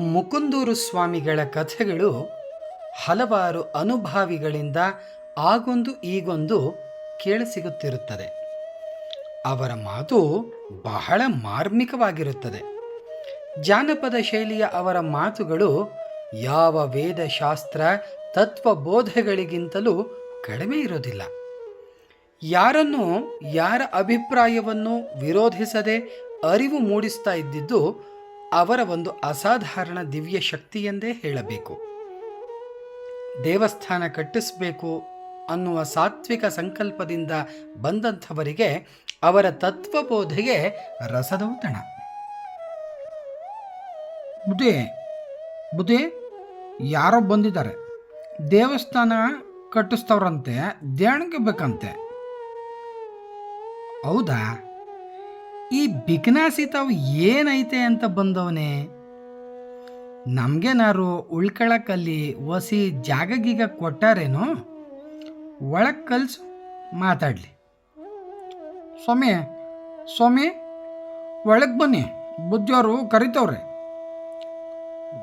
ಮುಕುಂದೂರು ಸ್ವಾಮಿಗಳ ಕಥೆಗಳು ಹಲವಾರು ಅನುಭಾವಿಗಳಿಂದ ಆಗೊಂದು ಈಗೊಂದು ಕೇಳಿಸಿಗುತ್ತಿರುತ್ತದೆ ಅವರ ಮಾತು ಬಹಳ ಮಾರ್ಮಿಕವಾಗಿರುತ್ತದೆ. ಜಾನಪದ ಶೈಲಿಯ ಅವರ ಮಾತುಗಳು ಯಾವ ವೇದಶಾಸ್ತ್ರ, ತತ್ವಬೋಧೆಗಳಿಗಿಂತಲೂ ಕಡಿಮೆ ಇರೋದಿಲ್ಲ ಯಾರನ್ನು ಯಾರ ಅಭಿಪ್ರಾಯವನ್ನು ವಿರೋಧಿಸದೆ ಅರಿವು ಮೂಡಿಸ್ತಾ ಇದ್ದಿದ್ದು ಅವರ ಒಂದು ಅಸಾಧಾರಣ ದಿವ್ಯ ಶಕ್ತಿ ಎಂದೇ ಹೇಳಬೇಕು. ದೇವಸ್ಥಾನ ಕಟ್ಟಿಸಬೇಕು ಅನ್ನುವ ಸಾತ್ವಿಕ ಸಂಕಲ್ಪದಿಂದ ಬಂದಂಥವರಿಗೆ ಅವರ ತತ್ವಬೋಧೆಗೆ ರಸದೌತಣ. ಬುದೇ ಬುದ್ಧಿ ಯಾರೋ ಬಂದಿದ್ದಾರೆ. ದೇವಸ್ಥಾನ ಕಟ್ಟಿಸ್ತವ್ರಂತೆ, ದೇಣಿಗೆ ಬೇಕಂತೆ. ಹೌದಾ? ಈ ಬಿಗ್ನಾಸಿ ತಾವು ಏನೈತೆ ಅಂತ ಬಂದವನೇ? ನಮಗೇನಾರು ಉಳ್ಕೊಳಕ್ಕಲ್ಲಿ ಒಸಿ ಜಾಗ ಗೀಗ ಕೊಟ್ಟಾರೇನು? ಒಳಗೆ ಕಲ್ಸು, ಮಾತಾಡಲಿ. ಸ್ವಾಮಿ ಸ್ವಾಮಿ, ಒಳಗೆ ಬನ್ನಿ. ಬುದ್ಧಿಯವರು ಕರಿತವ್ರೆ.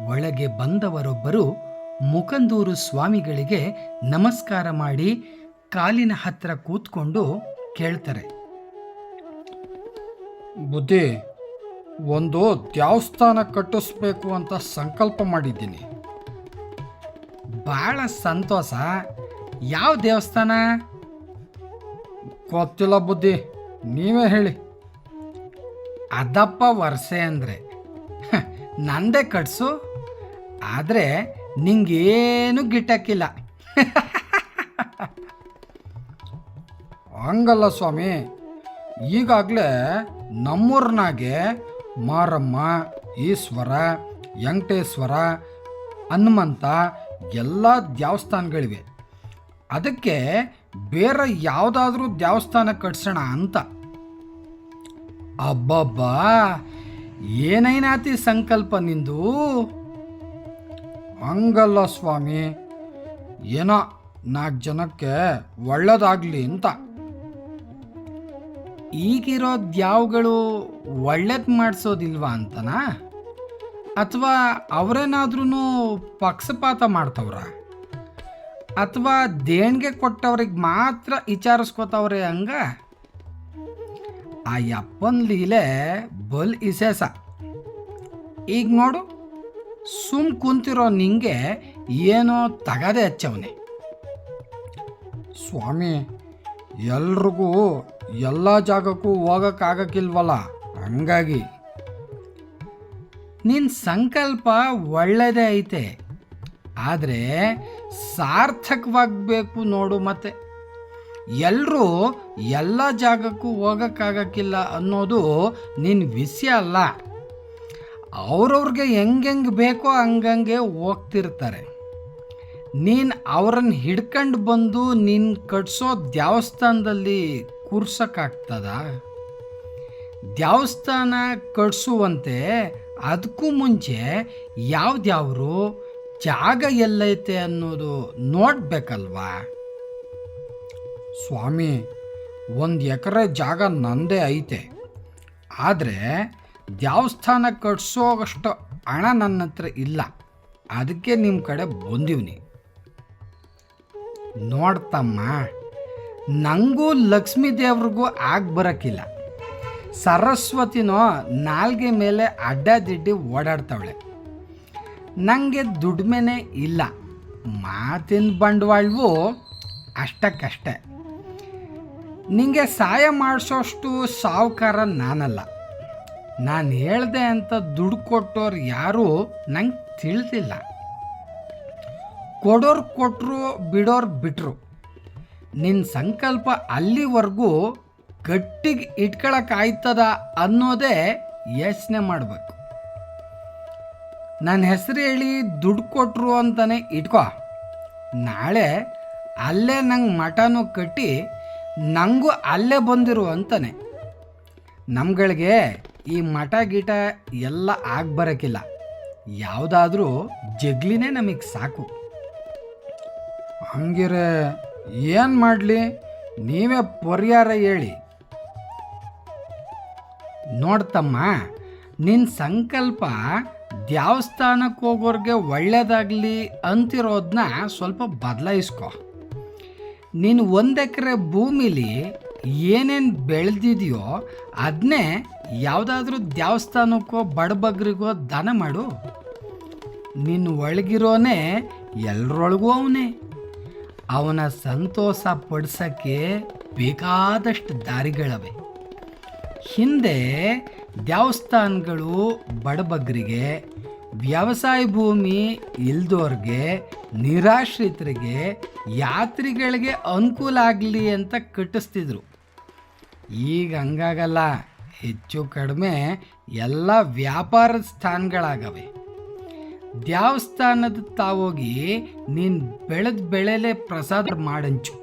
ಒಳಗೆ ಬಂದವರೊಬ್ಬರು ಮುಕಂದೂರು ಸ್ವಾಮಿಗಳಿಗೆ ನಮಸ್ಕಾರ ಮಾಡಿ ಕಾಲಿನ ಹತ್ತಿರ ಕೂತ್ಕೊಂಡು ಕೇಳ್ತಾರೆ. ಬುದ್ಧಿ, ಒಂದು ದೇವಸ್ಥಾನ ಕಟ್ಟಿಸ್ಬೇಕು ಅಂತ ಸಂಕಲ್ಪ ಮಾಡಿದ್ದೀನಿ. ಭಾಳ ಸಂತೋಷ. ಯಾವ ದೇವಸ್ಥಾನ? ಗೊತ್ತಿಲ್ಲ ಬುದ್ಧಿ, ನೀವೇ ಹೇಳಿ. ಅದಪ್ಪ ವರ್ಷೆ ಅಂದರೆ. ನಂದೇ ಕಟ್ಸು, ಆದರೆ ನಿಂಗೇನು ಗಿಟ್ಟಕ್ಕಿಲ್ಲ ಹಂಗಲ್ಲ ಸ್ವಾಮಿ, ಈಗಾಗಲೇ ನಮ್ಮೂರ್ನಾಗೆ ಮಾರಮ್ಮ, ಈಶ್ವರ, ವೆಂಕಟೇಶ್ವರ, ಹನುಮಂತ ಎಲ್ಲ ದೇವಸ್ಥಾನಗಳಿವೆ. ಅದಕ್ಕೆ ಬೇರೆ ಯಾವುದಾದ್ರೂ ದೇವಸ್ಥಾನ ಕಟ್ಸೋಣ ಅಂತ. ಅಬ್ಬಬ್ಬಾ! ಏನೈನಾತಿ ಸಂಕಲ್ಪ ನಿಂದು? ಹಂಗಲ್ಲ ಸ್ವಾಮಿ. ಏನೋ ನಾಲ್ಕು ಜನಕ್ಕೆ ಒಳ್ಳೇದಾಗಲಿ ಅಂತ. ಈಗಿರೋ ದ್ಯಾವ್ಗಳು ಒಳ್ಳೇದು ಮಾಡಿಸೋದಿಲ್ವಾ ಅಂತನಾ? ಅಥವಾ ಅವರೇನಾದ್ರೂ ಪಕ್ಷಪಾತ ಮಾಡ್ತವ್ರ? ಅಥವಾ ದೇಣಿಗೆ ಕೊಟ್ಟವ್ರಿಗೆ ಮಾತ್ರ ವಿಚಾರಿಸ್ಕೋತವ್ರೆ ಹಂಗ? ಆ ಯಪ್ಪನ ಲೀಲೆ ಬಲ್ ಇಸೇಸ ಈಗ ನೋಡು, ಸುಮ್ ಕುಂತಿರೋ ನಿಂಗೆ ಏನೋ ತಗದೆ ಹಚ್ಚವನೆ. ಸ್ವಾಮಿ, ಎಲ್ರಿಗೂ ಎಲ್ಲ ಜಾಗಕ್ಕೂ ಹೋಗೋಕ್ಕಾಗಕ್ಕಿಲ್ವಲ್ಲ? ಹಂಗಾಗಿ. ನಿನ್ನ ಸಂಕಲ್ಪ ಒಳ್ಳೆಯದೇ ಐತೆ. ಆದರೆ ಸಾರ್ಥಕವಾಗಬೇಕು ನೋಡು ಮತ್ತೆ. ಎಲ್ಲರೂ ಎಲ್ಲ ಜಾಗಕ್ಕೂ ಹೋಗೋಕ್ಕಾಗಕ್ಕಿಲ್ಲ ಅನ್ನೋದು ನಿನ್ನ ವಿಷಯ ಅಲ್ಲ. ಅವ್ರವ್ರಿಗೆ ಹೆಂಗೆಂಗೆ ಬೇಕೋ ಹಂಗಂಗೆ ಹೋಗ್ತಿರ್ತಾರೆ. ನೀನು ಅವರನ್ನು ಹಿಡ್ಕೊಂಡು ಬಂದು ನಿನ್ನ ಕಟ್ಸೋ ದೇವಸ್ಥಾನದಲ್ಲಿ ಕೂರ್ಸೋಕ್ಕಾಗ್ತದ? ದೇವಸ್ಥಾನ ಕಟ್ಸುವಂತೆ ಅದಕ್ಕೂ ಮುಂಚೆ ಯಾವ್ದ್ಯಾವ್ರು ಜಾಗ ಎಲ್ಲೈತೆ ಅನ್ನೋದು ನೋಡ್ಬೇಕಲ್ವಾ? ಸ್ವಾಮಿ, ಒಂದು ಎಕರೆ ಜಾಗ ನಂದೇ ಐತೆ. ಆದರೆ ದೇವಸ್ಥಾನ ಕಟ್ಸೋಗಷ್ಟು ಹಣ ನನ್ನ ಹತ್ರ ಇಲ್ಲ. ಅದಕ್ಕೆ ನಿಮ್ಮ ಕಡೆ ಬಂದೀವ್ನಿ. ನೋಡ್ತಮ್ಮ. ನನಗೂ ಲಕ್ಷ್ಮೀ ದೇವ್ರಿಗೂ ಆಗ ಬರೋಕ್ಕಿಲ್ಲ ಸರಸ್ವತಿನೋ ನಾಲ್ಗೆ ಮೇಲೆ ಅಡ್ಡದಿಡ್ಡಿ ಓಡಾಡ್ತವಳೆ. ನನಗೆ ದುಡ್ಮೆನೆ ಇಲ್ಲ. ಮಾತಿನ ಬಂಡವಾಳವು ಅಷ್ಟಕ್ಕಷ್ಟೇ. ನಿಂಗೆ ಸಹಾಯ ಮಾಡಿಸೋಷ್ಟು ಸಾವುಕಾರ ನಾನಲ್ಲ. ನಾನು ಹೇಳ್ದೆ ಅಂತ ದುಡ್ಡು ಕೊಟ್ಟೋರು ಯಾರೂ ನಂಗೆ ತಿಳಿದಿಲ್ಲ ಕೊಡೋರು ಕೊಟ್ಟರು ಬಿಡೋರು ಬಿಟ್ಟರು ನಿನ್ನ ಸಂಕಲ್ಪ ಅಲ್ಲಿವರೆಗೂ ಗಟ್ಟಿಗೆ ಇಟ್ಕೊಳಕ್ಕಾಯ್ತದ ಅನ್ನೋದೇ ಯೋಚನೆ ಮಾಡಬೇಕು. ನನ್ನ ಹೆಸರು ಹೇಳಿ ದುಡ್ಡು ಕೊಟ್ಟರು ಅಂತಾನೆ ಇಟ್ಕೋ. ನಾಳೆ ಅಲ್ಲೇ ನಂಗೆ ಮಠನೂ ಕಟ್ಟಿ ನನಗೂ ಅಲ್ಲೇ ಬಂದಿರು ಅಂತಾನೆ. ನಮ್ಗಳಿಗೆ ಈ ಮಠ ಗೀಟ ಎಲ್ಲ ಆಗ್ಬರಕ್ಕಿಲ್ಲ ಯಾವುದಾದ್ರೂ ಜಗ್ಲಿನೇ ನಮಗೆ ಸಾಕು. ಹಂಗಿರೆ ಏನು ಮಾಡಲಿ? ನೀವೇ ಪರಿಹಾರ ಹೇಳಿ. ನೋಡ್ತಮ್ಮ ನಿನ್ನ ಸಂಕಲ್ಪ ದೇವಸ್ಥಾನಕ್ಕೆ ಹೋಗೋರಿಗೆ ಒಳ್ಳೆಯದಾಗಲಿ ಅಂತಿರೋದನ್ನ ಸ್ವಲ್ಪ ಬದಲಾಯಿಸ್ಕೊ. ನೀನು ಒಂದು ಎಕರೆ ಭೂಮಿಲಿ ಏನೇನು ಬೆಳೆದಿದೆಯೋ ಅದನ್ನೇ ಯಾವುದಾದ್ರೂ ದೇವಸ್ಥಾನಕ್ಕೋ ಬಡಬಗ್ರಿಗೋ ದಾನ ಮಾಡು. ನಿನ್ನ ಒಳಗಿರೋನೇ ಎಲ್ಲರೊಳಗೂ ಅವನೇ. ಅವನ ಸಂತೋಷ ಪಡಿಸೋಕ್ಕೆ ಬೇಕಾದಷ್ಟು ದಾರಿಗಳವೆ. ಹಿಂದೆ ದೇವಸ್ಥಾನಗಳು ಬಡಬಗ್ರಿಗೆ, ವ್ಯವಸಾಯ ಭೂಮಿ ಇಲ್ದೋರಿಗೆ, ನಿರಾಶ್ರಿತರಿಗೆ, ಯಾತ್ರಿಗಳಿಗೆ ಅನುಕೂಲ ಆಗಲಿ ಅಂತ ಕಟ್ಟಿಸ್ತಿದ್ರು. ಈಗ ಹಂಗಾಗಲ್ಲ, ಹೆಚ್ಚು ಕಡಿಮೆ ಎಲ್ಲ ವ್ಯಾಪಾರದ ಸ್ಥಾನಗಳಾಗವೆ. ದೇವಸ್ಥಾನದ ತಾವೋಗಿ ನೀನು ಬೆಳೆದ ಬೆಳೆಲೆ ಪ್ರಸಾದ ಮಾಡಂಚು.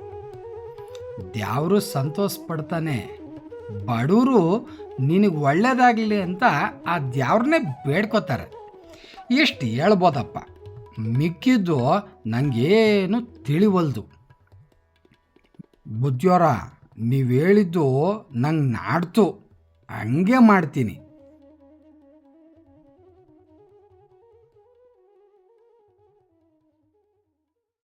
ದೇವರು ಸಂತೋಷ ಪಡ್ತಾನೆ ಬಡವರು ನಿನಗೆ ಒಳ್ಳೇದಾಗಲಿ ಅಂತ ಆ ದೇವ್ರನ್ನೇ ಬೇಡ್ಕೋತಾರೆ. ಎಷ್ಟು ಹೇಳ್ಬೋದಪ್ಪ, ಮಿಕ್ಕಿದ್ದು ನನಗೇನು ತಿಳಿವಲ್ದು. ಬುದ್ಧಿಯವರ ನೀವು ಹೇಳಿದ್ದು ನಂಗೆ ನಾಡ್ತು, ಹಂಗೆ ಮಾಡ್ತೀನಿ.